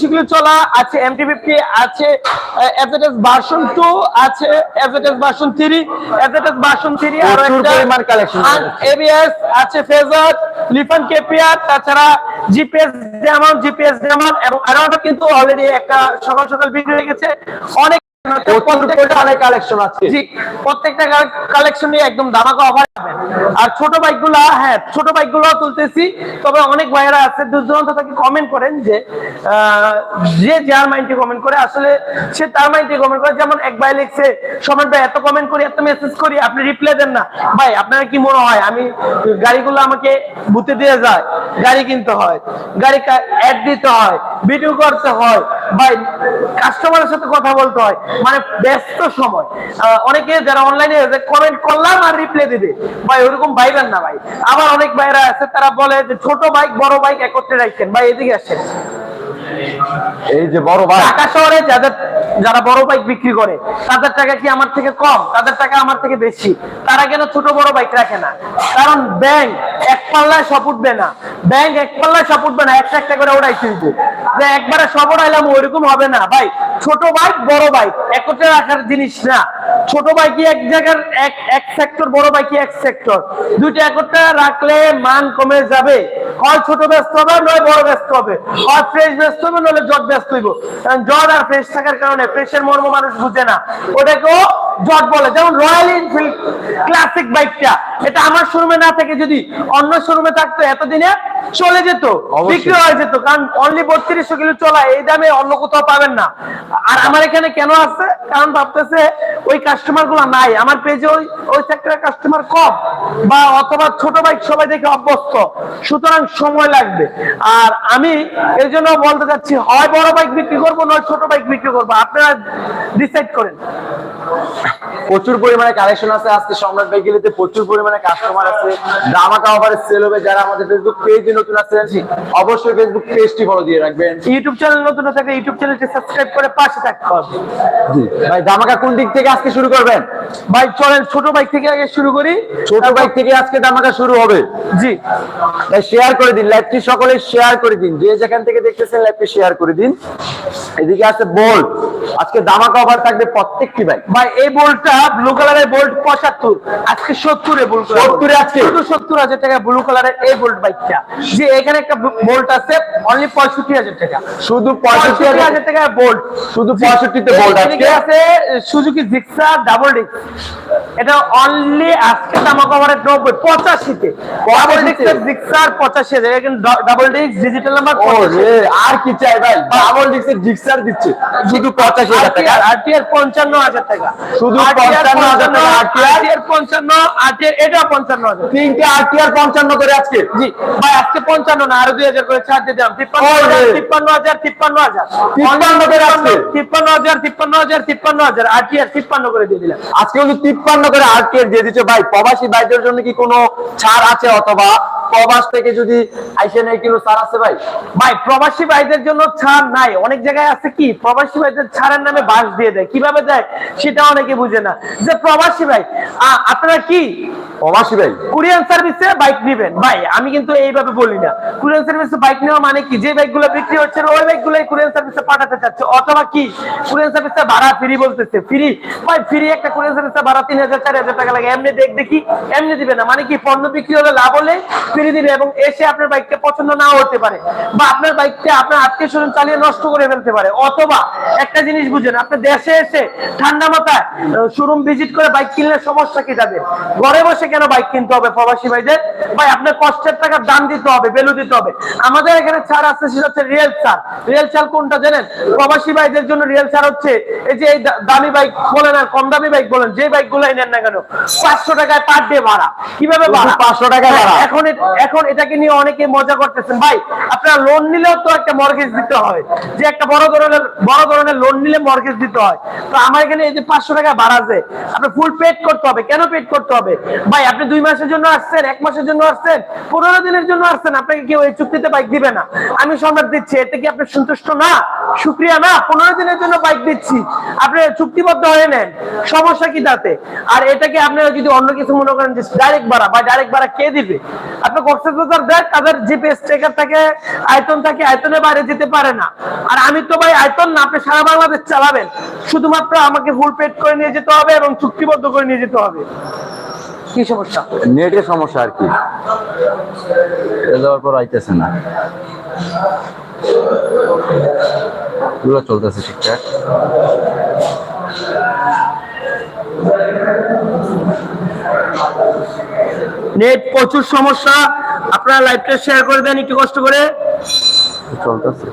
সেগুলো চলা আছে এমটি ফিফটি আছে এফএস ভার্সন টু আছে FS version three version three আর একটা এবিএস আছে ফেজার লিফান কেপিয়ার তাছাড়া জিপিএস যেমন জিপিএস যেমন এবং আরও কিন্তু অলরেডি একটা সকাল সকাল ভিডিও হয়ে গেছে। অনেক আর ছোট বাইকগুলা হ্যাঁ ছোট বাইকগুলো তুলতেছি। তবে অনেক ভাইয়েরা আছে দূর দূরান্ত কমেন্ট করেন যে যে যার মাইন্ডে কমেন্ট করে আসলে সে তার মাইন্ডে কমেন্ট করে। যেমন এক ভাই লিখছে সমান ভাই এত কমেন্ট করি এত মেসেজ করি আপনি রিপ্লাই দেন না। ভাই আপনার কি মনে হয়? আমি গাড়িগুলো আমাকে বুতে দিয়ে যায় গাড়ি কিনতে হয় গাড়ি অ্যাড দিতে হয় ভিডিও করতে হয়। ভাই কাস্টমারের সাথে কথা বলতে হয়। মানে ব্যস্ত সময়। অনেকে যারা অনলাইনে কমেন্ট করলাম আর রিপ্লাই দিবে। ভাই ওরকম ভাইবেন না ভাই। আবার অনেক ভাইরা আছে তারা বলে যে ছোট বাইক বড় বাইক একত্রে রাখছেন ভাই এদিকে আসেন। এই যে বড় ভাই ঢাকা শহরে যাদের যারা বড় বাইক বিক্রি করে তাদের টাকা কি আমার থেকে কম? তাদের টাকা আমার থেকে বেশি। তারা কেন ছোট বড় বাইক রাখে না? কারণ ব্যাংক এক পাল্লায় সব উঠবে না। ব্যাংক এক পাল্লায় সব উঠবে না। একটা একটা করে ওড়াই তুলবে যে একবারে সব ওড়াইলাম ওইরকম হবে না। ভাই, ছোট বাইক বড় বাইক একত্রে রাখার জিনিস না। ছোট বাইকই এক জায়গার এক এক সেক্টর বড় বাইকই এক সেক্টর দুইটা একত্রে রাখলে মান কমে যাবে। হয় ছোট ব্যস্ত হবে, নয় বড় ব্যস্ত হবে। হয় ফ্রেশ ব্যস্ত হবে নলে জট ব্যস্ত হইব। কারণ জট আর ফ্রেশ থাকার কারণে ফ্রেশের মর্ম মানুষ বুঝে না। ওটাকেও জট বলে। যেমন রয়্যাল এনফিল্ড ক্লাসিক বাইকটা এটা আমার শোরুমে না থেকে যদি অন্য শোরুমে থাকতো, এতদিনে চলে যেত বিক্রি হয়ে যেত কারণ অনলি বত্রিশশো কিলো চলা এই দামে অন্য কোথাও পাবেন না। আর আমার এখানে কেন আছে? কারণ ভাবতেছে ওই কাস্টমারগুলো নাই। আমার পেজে ওই ওই সেক্টরের কাস্টমার কম বা অথবা ছোট বাইক সবাই দেখে অভ্যস্ত। সুতরাং সময় লাগবে। আর আমি এর জন্য বলতে চাচ্ছি হয় বড় বাইক বিক্রি করব নয় ছোট বাইক বিক্রি করব। আপনারা ডিসাইড করেন। প্রচুর পরিমাণে কালেকশন আছে। আজকে সম্রাট বাইকেলিতে প্রচুর পরিমাণে কাস্টমার আছে। ধামাকা অফারে সেল হবে। যারা আমাদের ফেসবুক পেজে নতুন আছেন অবশ্যই ফেসবুক পেজটি ফলো দিয়ে রাখবেন। ইউটিউব চ্যানেল নতুন থাকলে ইউটিউব চ্যানেলটি সাবস্ক্রাইব করে পাশে থাকতে হবে। জি। ভাই ধামাকা কোন দিক থেকে আজকে শুরু করবেন? ভাই চলেন ছোট বাইক থেকে আগে শুরু করি। ছোট বাইক থেকে আজকে ধামাকা শুরু হবে। জি। তাই শেয়ার করে দিন লাইভটি সকলে শেয়ার করে দিন। যে যেখান থেকে দেখতেছেন লাইভটি শেয়ার করে দিন। এদিকে আছে বোল্ট আজকে ধামাকা অফার থাকবে প্রত্যেকটি বাইক ভাই এই বোল্টটা ব্লু কালারের বোল্ট পঁচাত্তর। আজকে সত্তরে বোল্ট 70 এ আজকে? শুধু হাজার টাকা ব্লু কালারের এই বোল্ট বাইকটা যে এখানে একটা বোল্ট আছে অনলি পঁয়ষট্টি হাজার টাকা। শুধু পঁয়ষট্টি পঁয়ষট্টি হাজার টাকা বোল্ট শুধু 65 তে bolt আজকে? আছে সুজুকি জিক্সা ডাবল ডিস্ক এটা অনলি আজকে দাম কভারের নব্বই পঁচাশিতে। ডাবল 85 তে? ডিস্কের জিক্সার পঁচাশি হাজার। এখানে ডাবল ডিস্ক ডিজিটাল নাম্বার আর কি চাই ভাই? ডাবল ডিক্সের জিক্সার দিচ্ছে। শুধু পঁচাশি হাজার টাকা। আরটিআর পঞ্চান্ন হাজার টাকা। শুধু RTR 55,000 টাকা RTR? RTR পঞ্চান্ন আরটিআর এটা পঞ্চান্ন হাজার। তিনটে আরটিআর পঞ্চান্ন করে আজকে? জি। ভাই আজকে পঞ্চান্ন না আরও দুই হাজার করে ছাড় দিয়ে দিলাম। তিপ্পান্ন হাজার তিপ্পান্ন হাজার তিপ্পান্ন হাজার। 53 করে আজকে? তিপ্পান্ন হাজার তিপ্পান্ন হাজার তিপ্পান্ন হাজার। আরটিআর তিপ্পান্ন করে দিয়ে দিলাম। আজকে কিন্তু তিপ্পান্ন করে আরটিআর দিয়ে দিচ্ছে। ভাই প্রবাসী ভাইদের জন্য কি কোনো ছাড় আছে অথবা প্রবাস থেকে যদি আইসে নেই কিলো ছাড় আছে ভাই। ভাই প্রবাসী ভাইদের জন্য ছাড় নাই। অনেক জায়গায় আছে কি প্রবাসী ভাইদের ছাড়ের নামে বাস দিয়ে দেয়। কীভাবে দেয় সেটা অনেকে বুঝে না। যে প্রবাসী ভাই আপনারা কি? প্রবাসী ভাই। কুরিয়ান সার্ভিসে বাইক নেবেন। ভাই আমি কিন্তু এইভাবে বলি না। কুরিয়ান সার্ভিসে বাইক নেওয়া মানে কি? যে বাইকগুলো বিক্রি হচ্ছে ওই বাইকগুলোই কুরিয়ান সার্ভিসে পাঠাতে চাচ্ছে। অথবা কি? কুরিয়ান সার্ভিসে ভাড়া ফ্রি বলতেছে ফ্রি। ভাই ফ্রি একটা কুরিয়ান সার্ভিসে ভাড়া তিন হাজার চার হাজার টাকা লাগে। এমনি দেখ দেখি এমনি দিবে না। মানে কি পণ্য বিক্রি হলে লাভ হলে ফ্রি দিবে এবং এসে আপনার বাইকটা পছন্দ নাও হতে পারে বা আপনার বাইকটা আপনার আত্মীয় স্বজন চালিয়ে নষ্ট করে ফেলতে পারে। অথবা একটা জিনিস বুঝেন আপনি দেশে এসে ঠান্ডা মাথায় শোরুম ভিজিট করে বাইক কিনলে সমস্যা কি যাবে ঘরে বসে কেন বাইক কিনতে হবে প্রবাসী ভাইদের? ভাই আপনার কষ্টের টাকার দাম দিতে হবে ভ্যালু দিতে হবে। আমাদের এখানে ছাড় আছে সেটা হচ্ছে রিয়েল ছাড়। রিয়েল ছাড় কোনটা জানেন? প্রবাসী ভাইদের জন্য রিয়েল ছাড় হচ্ছে এই যে এই দামি বাইক বলেন আর কম দামি বাইক বলেন যে বাইক গুলাই নেন না কেন? পাঁচশো টাকায় পার ডে ভাড়া। কীভাবে ভাড়া? 500 টাকা ভাড়া। হ্যাঁ, এখন এখন এটাকে নিয়ে অনেকে মজা করতেছেন। ভাই, আপনারা লোন নিলেও তো একটা মর্গেজ দিতে হয়। যে একটা বড় ধরনের বড় ধরনের লোন নিলে মর্গেজ দিতে হয়। তো আমার এখানে এই যে পাঁচশো টাকা ভাড়া আছে আপনি ফুল পেড করতে হবে। কেন পেড করতে হবে? ভাই, আপনি দুই মাসের জন্য আসছেন, এক মাসের জন্য আসছেন, পনেরো দিনের জন্য আসছেন, আপনাকে কেউ এই চুক্তিতে বাইক দিবে না। আমি সম্রাট দিচ্ছি, এতে কি আপনি সন্তুষ্ট না? শুক্রিয়া না, পনেরো দিনের জন্য বাইক দিচ্ছি। আপনি চুক্তিবদ্ধ হয়ে নেন। সমস্যা কি তাতে? আর এটাকে আপনারা যদি অন্য কিছু মনে করেন যে ডাইরেক্ট ভাড়া, বা ডাইরেক্ট ভাড়া কে দিবে? আপনি কক্সবাজার দেখ, তাদের জিপিএস ট্রেকার থাকে, আয়তন থাকে, আয়তনের বাইরে যেতে পারে না। আর আমি তো ভাই আয়তন না, আপনি সারা বাংলাদেশ চালাবেন। শুধুমাত্র আমাকে ফুল পেড করে নিয়ে যেতে হবে এবং চুক্তিবদ্ধ করে নিয়ে যেতে হবে। কি সমস্যা? নেটের সমস্যা আর কি। না। পুরো চলতেছে ঠিকঠাক। নেট প্রচুর সমস্যা। আপনারা লাইভটা শেয়ার করে দেন একটু কষ্ট করে। চলতেছে।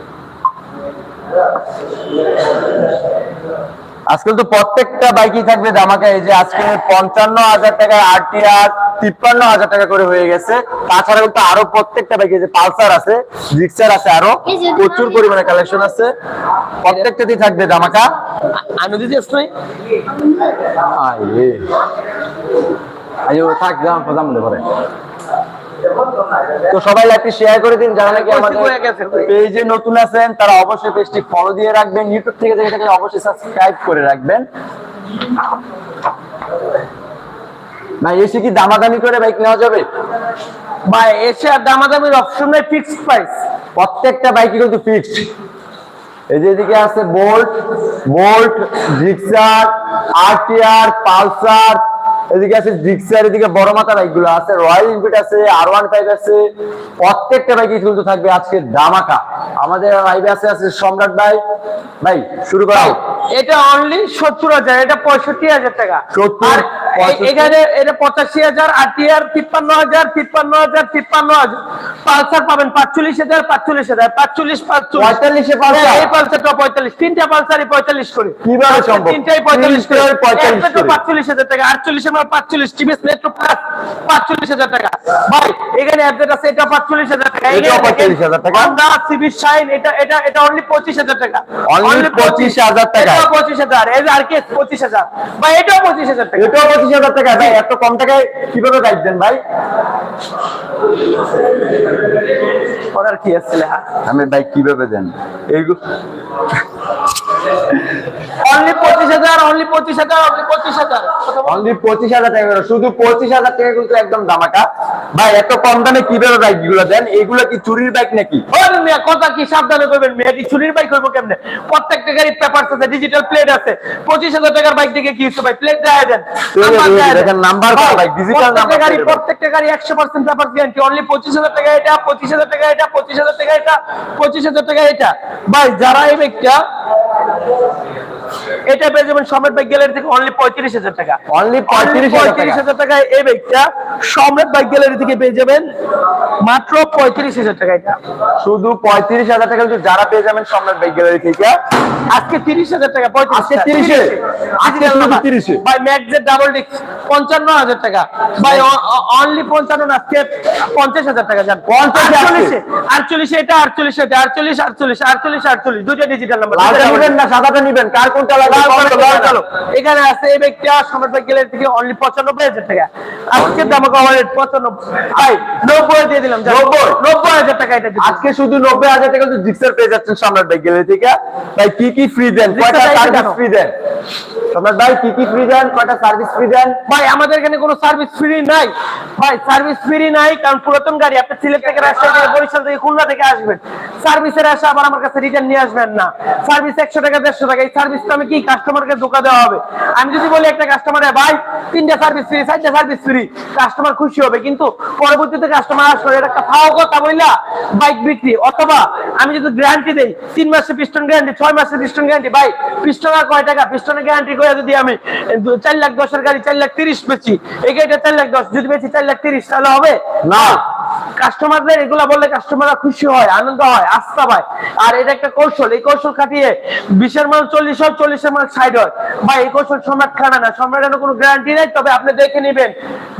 আজকাল তো প্রত্যেকটা বাইকই থাকবে ধামাকা। এই যে আজকে পঞ্চান্ন হাজার টাকা আরটিআর তিপ্পান্ন হাজার টাকা করে হয়ে গেছে। তাছাড়া কিন্তু আরও প্রত্যেকটা বাইক যে পালসার আছে জিক্সার আছে আরও। প্রচুর পরিমাণে কালেকশন আছে। প্রত্যেকটাতেই থাকবে ধামাকা। আমি দিদি আসলে আইয়ে আইও থাক দাম দাম পরে তো সবাই লাইভটি শেয়ার করে দিন যারা নাকি আমাদের পেজে নতুন আছেন তারা অবশ্যই পেজটি ফলো দিয়ে রাখবেন ইউটিউব থেকে দেখে থাকলে অবশ্যই সাবস্ক্রাইব করে রাখবেন। ভাই এসে কি দামাদামি করে বাইক নেওয়া যাবে? বা এসে আর দামাদামির অপশন নেই ফিক্সড প্রাইস প্রত্যেকটা বাইকই কিন্তু ফিক্সড এই যে এদিকে আছে bolt bolt Gixxer RTR Pulsar এদিকে আছে ডিক্সার এদিকে বড় মাথা বাইকগুলো আছে রয়্যাল এনফিল্ড আছে আর ওয়ান ফাইভ আছে প্রত্যেকটা বাইকই কিন্তু থাকবে আজকে দামাকা আমাদের লাইভে আছে আছে সম্রাট ভাই ভাই শুরু করা হোক। এটা অনলি সত্তর হাজার এটা পঁয়ষট্টি হাজার টাকা 70, আর এখানে এটা পঁচাশি হাজার আরটিআর তিপ্পান্ন হাজার তিপ্পান্ন হাজার তিপ্পান্ন হাজার পালসার পাবেন পাঁচচল্লিশ হাজার পাঁচচল্লিশ হাজার পাঁচচল্লিশ পঁয়তাল্লিশে পালসার? হ্যাঁ, এই পালসারটা পঁয়তাল্লিশ তিনটা পালসারই পঁয়তাল্লিশ করে কীভাবে সম্ভব? তিনটাই পঁয়তাল্লিশ করে তিনটাই 45 একটা তো করে। পাঁচচল্লিশ হাজার টাকা আটচল্লিশ আমার পাঁচচল্লিশ টিভিএস মেট্রো প্লাস পাঁচচল্লিশ হাজার টাকা ভাই এখানে অ্যাপডেট আছে এটা পাঁচচল্লিশ হাজার টাকা এটাও 45,000 টাকা? হন্ডা সিবি শাইন এটা এটা এটা অনলি পঁচিশ হাজার টাকা Only 25,000 টাকা? পঁচিশ হাজার এই যে আর কে পঁচিশ হাজার। ভাই এটাও পঁচিশ হাজার টাকা। এটাও পঁচিশ হাজার টাকা। ভাই এত কম টাকায় কীভাবে বাইক দেন ভাই? অর্ডার কি আসছিল হ্যাঁ আমি বাইক কীভাবে দেন? এইগুলো অনলি পঁচিশ হাজার অনলি পঁচিশ হাজার অনলি পঁচিশ হাজার। অনলি পঁচিশ হাজার টাকা শুধু পঁচিশ হাজার টাকা কিন্তু একদম দামাকা ভাই এত কম দামে কীভাবে বাইকগুলো দেন? এইগুলো কি চুরির বাইক নাকি? কথা কি সাবধানে করবেন মিয়া এটি চুরির বাইক করব কেমনে? প্রত্যেকটা গাড়ি পেপার আছে ডিজিটাল প্লেট আছে। পঁচিশ হাজার টাকার বাইক দেখে কি হচ্ছে ভাই? প্লেট দেয় দেন। দেখেন নাম্বার ভাই, ভাই, নাম্বার গাড়ি প্রত্যেকটা গাড়ি একশো পার্সেন্ট পেপার গ্যারান্টি অনলি পঁচিশ হাজার টাকা এটা পঁচিশ হাজার টাকা এটা পঁচিশ হাজার টাকা এটা পঁচিশ হাজার টাকা এটা। ভাই যারা এই বাইকটা এটা পেয়ে যাবেন সম্রাট বাইক গ্যালারি থেকে অনলি পঁয়ত্রিশ হাজার টাকা। অনলি পঁয়ত্রিশ পঁয়ত্রিশ হাজার টাকায় এই বাইকটা সম্রাট বাইক গ্যালারি থেকে পেয়ে যাবেন মাত্র পঁয়ত্রিশ হাজার টাকা এটা। শুধু পঁয়ত্রিশ হাজার টাকা যারা পেয়ে যাবেন সম্রাট বাইক গ্যালারি থেকে। আজকে তিরিশ হাজার টাকা পঁয়ত্রিশ। আজকে 30 আজকে 30 ভাই ম্যাক্সের ডাবল পঞ্চান্ন হাজার টাকা। ভাই অনলি পঞ্চান্ন না আজকে পঞ্চাশ হাজার টাকা যান 50 এ আজকে? আটচল্লিশে আটচল্লিশে এটা আটচল্লিশ এটা আটচল্লিশ আটচল্লিশ আটচল্লিশ আটচল্লিশ দুটো ডিজিটাল নাম্বার লালটা নিবেন না সাদাটা নিবেন? কার কোনটা লাগবে? চলো এখানে আছে এই ব্যক্তিটা সম্রাট বাইক গ্যালারি থেকে অনলি পঁচানব্বই হাজার টাকা। আজকে দাম কভার পঁচানব্বই। ভাই নব্বই দিয়ে দিলাম যান। নব্বই? নব্বই হাজার টাকা এটা আজকে শুধু নব্বই হাজার টাকা কিন্তু জিক্সার পেয়ে যাচ্ছেন সম্রাট বাইক গ্যালারি থেকে। ভাই কি কি ফ্রি দেন? কয়টা সার্ভিস ফ্রি দেন? সম্রাট ভাই কি কি ফ্রি দেন? কয়টা সার্ভিস ফ্রি দেন? ভাই আমাদের এখানে কোনো সার্ভিস ফ্রি নাই। ভাই সার্ভিস ফ্রি নাই কারণ পুরাতন গাড়ি আপনি সিলেট থেকে রাজশাহী থেকে বরিশাল থেকে খুলনা থেকে আসবেন। সার্ভিসের আসা আবার আমার কাছে রিটার্ন নিয়ে আসবেন না। সার্ভিস একশো টাকা দেড়শো টাকা এই সার্ভিস তো আমি কি কাস্টমারকে ধোকা দেওয়া হবে? আমি যদি বলি একটা কাস্টমারে ভাই তিনটা সার্ভিস ফ্রি চারটা সার্ভিস ফ্রি কাস্টমার খুশি হবে। কিন্তু পরবর্তীতে কাস্টমার আসলে এটা একটা ফাও কথা বললা বাইক বিক্রি অথবা আমি যদি গ্যারান্টি দেই তিন মাসের পিস্টন গ্যারান্টি ছয় মাসের পিস্টন গ্যারান্টি ভাই পিস্টন আর কয় টাকা? পিস্টনের গ্যারান্টি করে যদি আমি চার লাখ দশের গাড়ি, চার লাখ তিরিশ বেচি, এই গাড়িটা চার লাখ দশ, যদি বেচি চার লাখ তিরিশ, তাহলে হবে? না। কাস্টমারদের এগুলা বললে কাস্টমাররা খুশি হয়, আনন্দ হয়, আস্থা পায়। আর এটা একটা কৌশল, এই কৌশল খাটিয়ে বিশের মাল চল্লিশ হয়, চল্লিশের মাল ষাট হয়। ভাই, এই কৌশল সম্রাট খানা না, সম্রাটের কোনো গ্যারান্টি নেই, তবে আপনি দেখে নেবেন,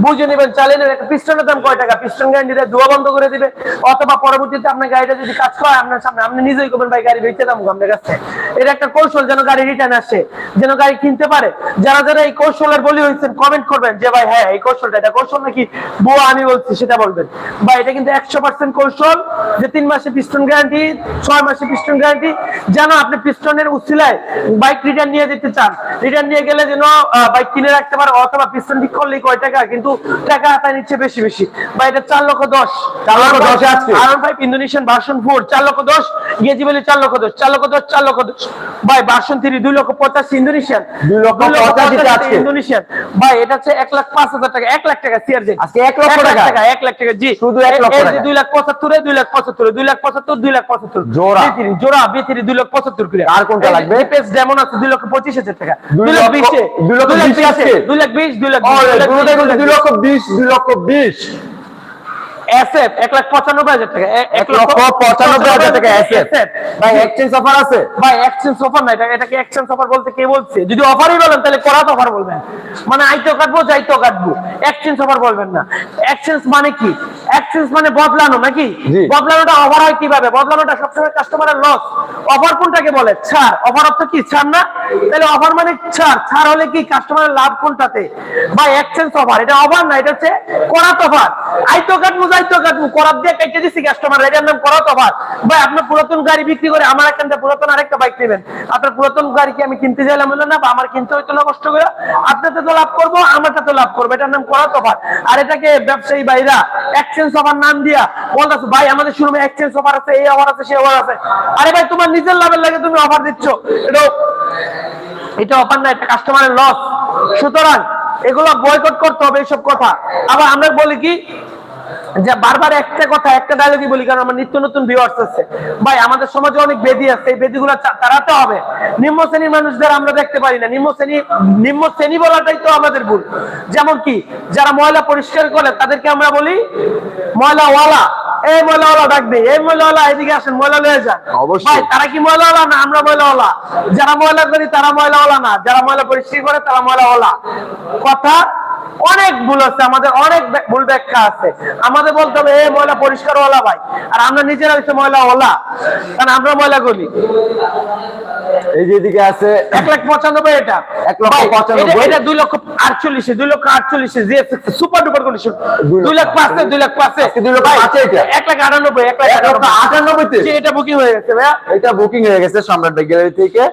বুঝে নেবেন, চালিয়ে নেবেন। একটা পিস্টনের দাম কয় টাকা? পিস্টন গ্যারান্টি দেয় ধোয়া বন্ধ করে দিবে। অথবা পরবর্তীতে আপনার গাড়িটা যদি কাজ করে, আপনার সামনে, আপনি নিজেই করবেন ভাই, গাড়ি বেঁচে দাম আপনার কাছে। এটা একটা কৌশল, যেন গাড়ি রিটার্ন আসে, যেন গাড়ি কিনতে পারে। যারা যারা এই কৌশলের বলি হয়েছেন কমেন্ট করবেন যে, ভাই হ্যাঁ এই কৌশলটা, এটা কৌশল নাকি? বুয়া, আমি বলছি, সেটা বলবেন। ভাই, এটা কিন্তু একশো পার্সেন্ট কৌশল যে তিন মাসে পিস্টন গ্যারান্টি ছয় মাসে পিস্টন গ্যারান্টি যেন আপনি পিস্টনের উচিলায় বাইক রিটার্ন নিয়ে যেতে চান। রিটার্ন নিয়ে গেলে যেন বাইক কিনে রাখতে পারে অথবা পিস্টন ঠিক করলেই কয় টাকা কিন্তু টাকা হাতায় নিচ্ছে বেশি বেশি। বা এটা চার লক্ষ দশ। চার লক্ষ দশে আজকে? R one five Indonesian version four চার লক্ষ দশ। গিয়েছি বলে চার লক্ষ দশ। চার লক্ষ দশ চার লক্ষ দশ। ভাই ভার্সন থ্রি দুই লক্ষ পঁচাশি ইন্দোনেশিয়ান দুই লক্ষ পঁচাশিতে ইন্দোনেশিয়ান ভাই এটা হচ্ছে এক লাখ পাঁচ হাজার টাকা এক লাখ টাকা সিআরজে আজকে এক লক্ষ টাকা? এক লাখ টাকা জি। শুধু এক লক্ষ এই যে টাকা? দুই লাখ পঁচাত্তরে দুই লাখ পঁচাত্তরে দুই লাখ পঁচাত্তর দুই লাখ পঁচাত্তর জোড়া? জোড়া বিথিরি দুই লাখ পঁচাত্তর করে আর কোনটা লাগবে? জিপিএস যেমন আছে দুই লক্ষ পঁচিশ হাজার টাকা দুই দুই লাখ লক্ষ- দুই লক্ষ বিশ বিশে, দুই লাখ বিশ দুই লাখ দুই লাখ দুটোতে বিশ, কিন্তু দুই লক্ষ বিশ দুই লক্ষ বিশ এসএফ এক লাখ পঁচানব্বই হাজার টাকা এক লক্ষ পঁচানব্বই হাজার টাকা অ্যাসেট ভাই এক্সচেঞ্জ অফার আছে ভাই এক্সচেঞ্জ অফার না এটা এটাকে এক্সচেঞ্জ অফার বলতে কে বলছে যদি অফারই বলেন তাহলে করাত অফার বলবেন মানে আইতো কাটবো যাইতো কাটবো এক্সচেঞ্জ অফার বলবেন না এক্সচেঞ্জ মানে কি এক্সচেঞ্জ মানে বদলানো নাকি? বদলানোটা অফার হয় কীভাবে? বদলানোটা সবসময় কাস্টমারের লস অফার কোনটাকে বলে? ছাড়। অফার অর্থ কি? ছাড় না? তাহলে অফার মানে ছাড়। ছাড় হলে কি কাস্টমারের লাভ কোনটাতে? ভাই এক্সচেঞ্জ অফার এটা অফার না? এটা হচ্ছে করাত অফার আইতো কাটবো যাইতো কাটবো করাত দিয়ে কেটে দিচ্ছি কাস্টমার এটার নাম করাত অফার ভাই আপনার পুরাতন গাড়ি বিক্রি করে আমার এখান থেকে পুরাতন আরেকটা বাইক নেবেন। আপনার পুরাতন গাড়ি কি আমি কিনতে চাইলাম হলো না? বা আমার কিনতে হইতো না কষ্ট করে? আপনাতে তো লাভ করব আমারটা তো লাভ করব। এটার নাম করাত অফার আর এটাকে ব্যবসায়ী ভাইরা এক্সচেঞ্জ অফার নাম দিয়া বলতেছো, ভাই, আমাদের শুরু এক্সচেঞ্জ অফার আছে, এই অফার আছে সে অফার আছে। আরে ভাই, তোমার নিজের লাভের লাগে তুমি অফার দিচ্ছ। এটা এটা অফার না, এটা কাস্টমারের লস সুতরাং এগুলো বয়কট করতে হবে এইসব কথা। আবার আমরা বলি কি যে বারবার একটা কথা একটা ডায়লগই বলি কারণ আমার নিত্য নতুন ভিউয়ার্স আছে। ভাই আমাদের সমাজে অনেক বেদি আছে এই বেদিগুলো তাড়াতে হবে। নিম্ন শ্রেণির মানুষদের আমরা দেখতে পারি না। নিম্ন শ্রেণি নিম্ন শ্রেণি বলাটাই তো আমাদের ভুল। যেমন কি যারা ময়লা পরিষ্কার করে তাদেরকে আমরা বলি ময়লাওয়ালা। এই ময়লাওয়ালা ডাক দেই এই ময়লাওয়ালা এদিকে আসেন ময়লা লয়ে যান। ভাই তারা কি ময়লাওয়ালা? না আমরা ময়লাওয়ালা। যারা ময়লা করি তারা ময়লাওয়ালা না। যারা ময়লা পরিষ্কার করে তারা ময়লাওয়ালা। কথা অনেক ভুল আছে আমাদের অনেক ভুল ব্যাখ্যা আছে। আমাদের বলতে হবে এ ময়লা পরিষ্কার ওলা ভাই। আর আমরা নিজেরা হচ্ছে ময়লা ওলা কারণ আমরা ময়লা করি এই যে এদিকে আছে এক লাখ পঁচানব্বই এটা। এক লক্ষ পঁচানব্বই। এটা- দুই লক্ষ আটচল্লিশে দুই লক্ষ আটচল্লিশে সুপার ডুপার কন্ডিশন দুই লাখ পাঁচে দুই লাখ পাঁচে দুই পাঁচে এটা? এক লাখ আটানব্বই এক লাখ আটানব্বইতে? এটা বুকিং হয়ে গেছে ভাইয়া। এটা বুকিং হয়ে গেছে সম্রাট গ্যালারি থেকে।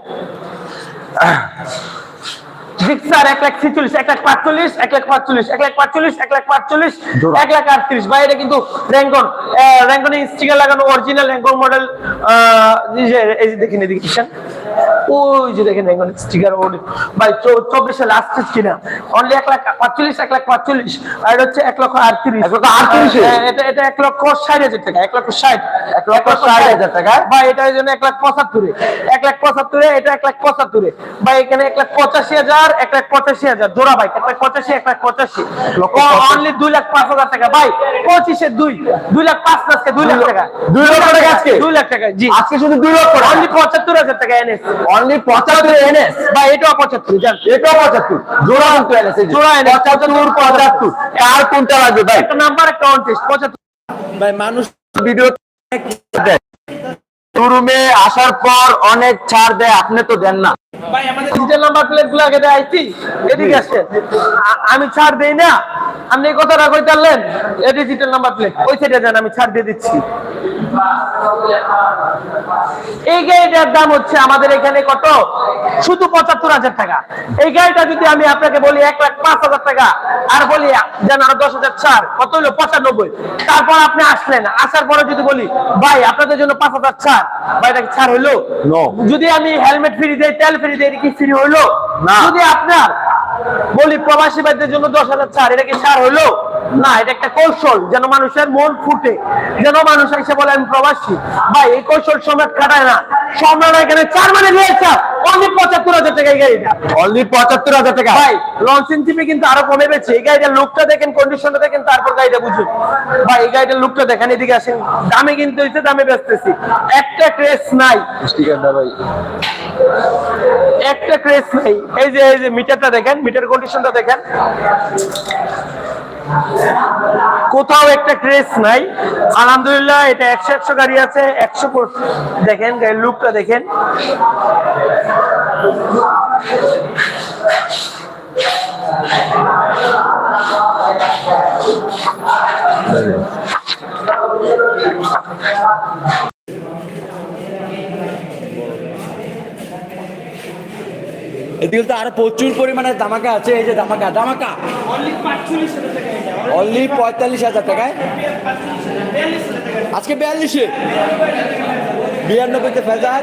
জিক্সার এক লাখ ছিচল্লিশ এক লাখ পাঁচচল্লিশ এক লাখ পাঁচচল্লিশ এক লাখ পাঁচচল্লিশ এক লাখ পাঁচচল্লিশ এক লাখ আটত্রিশ। ভাই এটা কিন্তু র্যাঙ্কন র্যাঙ্কনে স্টিকার লাগানো অরিজিনাল র্যাঙ্কন মডেল এই যে দেখেন এদিকে ওই যে দেখেন র্যাঙ্কন স্টিকার ভাই চব্বিশে লাস্ট কিনা? অনলি এক লাখ পাঁচচল্লিশ এক লাখ পাঁচচল্লিশ আর এটা হচ্ছে এক লক্ষ আটত্রিশ। এক লক্ষ আটত্রিশে? হ্যাঁ, এটা এটা এক লক্ষ ষাট হাজার টাকা এক লক্ষ ষাট। এক লক্ষ ষাট হাজার টাকা? ভাই এটা এই জন্য এক লাখ পঁচাত্তরে এক লাখ পঁচাত্তরে এটা এক লাখ পঁচাত্তরে ভাই এখানে এক লাখ পঁচাশি হাজার এক লাখ পঁচাশি হাজার। জোড়া ভাই এক লাখ পঁচাশি এক লাখ পঁচাশি। অনলি দুই লাখ পাঁচ হাজার টাকা। ভাই পঁচিশে দুই। দুই লাখ পাঁচ আজকে দুই লাখ টাকা। দুই লক্ষ টাকা আজকে? দুই লাখ টাকা জি। আজকে শুধু দুই লক্ষ অনলি পঁচাত্তর হাজার টাকা এনেছে। অনলি পঁচাত্তর এনএস বা এটা 75 জান এটা 75 জোড়া কিন্তু এনএস জোড়া এনএস 75 75 কার কোনটা লাগবে ভাই? একটা নাম্বার একটা টেস্ট 75 ভাই মানুষ ভিডিও শোরুমে আসার পর অনেক ছাড় দেয় আপনি তো দেন না। ভাই আমাদের ডিজিটাল নাম্বার প্লেটগুলো আগে দেখাইছি এদিকে আসছেন আমি ছাড় দেই না। আপনি এই কথাটা কই চাললেন ডিজিটাল নাম্বার প্লেট ওই সাইডে যান আমি ছাড় দিয়ে দিচ্ছি। এই গাড়িটার দাম হচ্ছে আমাদের এখানে কত? শুধু পঁচাত্তর হাজার টাকা। এই গাড়িটা যদি আমি আপনাকে বলি এক লাখ পাঁচ হাজার টাকা আর বলি যেন আরও দশ হাজার ছাড় কত হলো? পঁচানব্বই। তারপর আপনি আসলেন আসার পরে যদি বলি ভাই আপনাদের জন্য পাঁচ হাজার ছাড়। ভাই এটা কি ছাড় হইল যদি আমি হেলমেট ফ্রি দেই তেল ফ্রি দেই কি ফ্রি হইল যদি আপনার বলি প্রবাসী ভাইদের জন্য দশ হাজার ছাড় এটা কি সার হইল না এটা একটা কৌশল যেন মানুষের মন ফুটে। যেন মানুষ এসে বলে আমি প্রবাসী। ভাই এই কৌশল সম্রাট খাটায় না। সম্রাট এখানে চার মানে হাজার টাকা গাড়িটা। অনলি পঁচাত্তর হাজার টাকা। ভাই লঞ্চিং কিন্তু আরও কমে এই গাড়িটার লুকটা দেখেন কন্ডিশনটা দেখেন তারপর গাড়িটা বুঝুন। ভাই এই গাড়িটার লুকটা দেখেন এদিকে আসেন। দামে কিনতে দামে বেচতেছি। একটা ক্রেস নাই। স্টিকারটা ভাই। একটা ক্রেস নাই। এই যে এই যে মিটারটা দেখেন মিটার কন্ডিশনটা দেখেন। কোথাও একটা ক্রেস নাই। আলহামদুলিল্লাহ এটা একশো একশো গাড়ি আছে একশো দেখেন গাড়ির লুকটা দেখেন। এদিকে তো আরও প্রচুর পরিমাণে দামাকা আছে, এই যে দামাকা দামাকা অনলি পঁয়তাল্লিশ হাজার টাকায়। আজকে বিয়াল্লিশে। বিরানব্বইতে ফেজার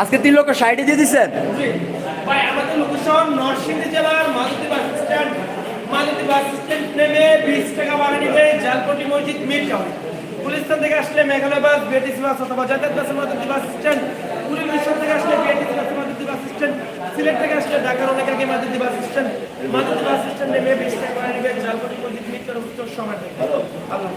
আজকে তিন লক্ষ ষাটে দিয়ে দিচ্ছেন নরসিংদী জেলার বাস স্ট্যান্ড বাস স্ট্যান্ড নেমে বিশ টাকা ভাড়া নিবে জালপটি মসজিদ মিড টাউন গুলিস্তান থেকে আসলে মেঘালয় বাস বিএটিসি বাস অথবা যাতায়াত বাস মালতী বাস স্ট্যান্ড। পুরী মিশন থেকে আসলে BATC bus Malati bus stand. Sylhet থেকে আসলে ঢাকার অনেক আগে Malati bus stand. Malati bus stand নেমে বিশ টাকা ভাড়া নিবে জালপটি মসজিদ টাউন উত্তর সময় আল্লাহ।